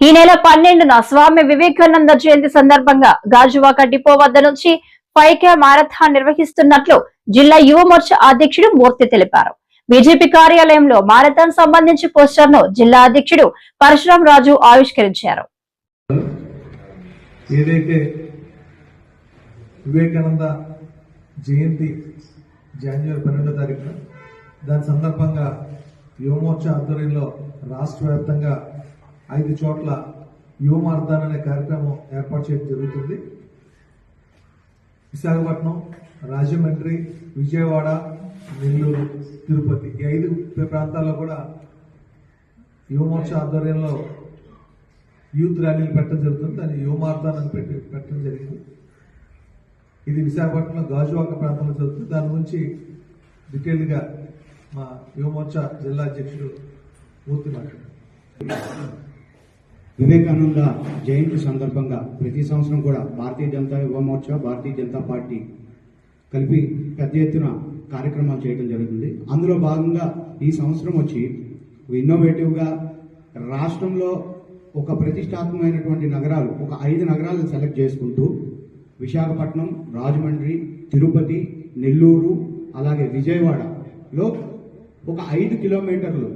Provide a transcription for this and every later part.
ఈ నెల పన్నెండున స్వామి వివేకానంద జయంతి సందర్భంగా గాజువాక డిపో వద్ద నుంచి పైకే మారథాన్ నిర్వహిస్తున్నట్లు జిల్లా యువ మోర్చా అధ్యక్షుడు మూర్తి తెలిపారు. బీజేపీ కార్యాలయంలో మారథాన్ సంబంధించి పోస్టర్ను జిల్లా అధ్యక్షుడు పరశురాం రాజు ఆవిష్కరించారు. ఏదైతే వివేకానంద జయంతి జనవరి పన్నెండో తారీఖున దాని సందర్భంగా యువమోర్చా ఆధ్వర్యంలో రాష్ట్ర వ్యాప్తంగా ఐదు చోట్ల యువ మార్దాన్ అనే కార్యక్రమం ఏర్పాటు చేయడం జరుగుతుంది. విశాఖపట్నం రాజమండ్రి విజయవాడ నెల్లూరు తిరుపతి ఈ ఐదు ప్రాంతాల్లో కూడా యువమోర్చ ఆధ్వర్యంలో యూత్ ర్యాలీలు పెట్టడం జరుగుతుంది. దాన్ని యువ మార్దాన్ అని పెట్టి పెట్టడం జరిగింది. ఇది విశాఖపట్నంలో గాజువాక ప్రాంతంలో జరుగుతుంది. దాని గురించి డీటెయిల్గా మా యువమోర్చా జిల్లా అధ్యక్షుడు మూర్తి మాట్లాడారు. వివేకానంద జయంతి సందర్భంగా ప్రతి సంవత్సరం కూడా భారతీయ జనతా యువ మోర్చా భారతీయ జనతా పార్టీ కలిపి పెద్ద ఎత్తున కార్యక్రమాలు చేయడం జరుగుతుంది. అందులో భాగంగా ఈ సంవత్సరం వచ్చి ఇన్నోవేటివ్గా రాష్ట్రంలో ఒక ప్రతిష్టాత్మకమైనటువంటి నగరాలు ఒక ఐదు నగరాలను సెలెక్ట్ చేసుకుంటూ విశాఖపట్నం రాజమండ్రి తిరుపతి నెల్లూరు అలాగే విజయవాడలో ఒక ఐదు కిలోమీటర్లు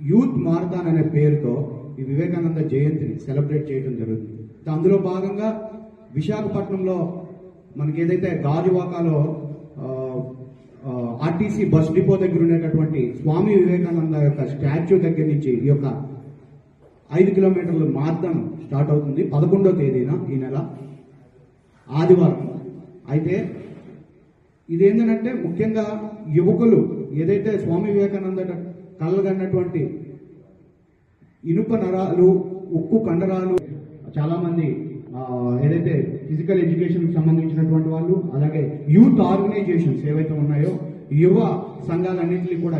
యూత్ మారథాన్ అనే పేరుతో ఈ వివేకానంద జయంతిని సెలబ్రేట్ చేయడం జరుగుతుంది. అందులో భాగంగా విశాఖపట్నంలో మనకి ఏదైతే గాజువాకాలో ఆర్టీసీ బస్ డిపో దగ్గర ఉండేటటువంటి స్వామి వివేకానంద యొక్క స్టాచ్యూ దగ్గర నుంచి ఈ యొక్క ఐదు కిలోమీటర్ల మార్గం స్టార్ట్ అవుతుంది పదకొండో తేదీన ఈ నెల ఆదివారం. అయితే ఇదేంటంటే ముఖ్యంగా యువకులు ఏదైతే స్వామి వివేకానంద కళ్ళగన్నటువంటి ఇనుప నరాలు ఉక్కు కండరాలు. చాలా మంది ఏదైతే ఫిజికల్ ఎడ్యుకేషన్ సంబంధించినటువంటి వాళ్ళు అలాగే యూత్ ఆర్గనైజేషన్స్ ఏవైతే ఉన్నాయో యువ సంఘాలన్నింటినీ కూడా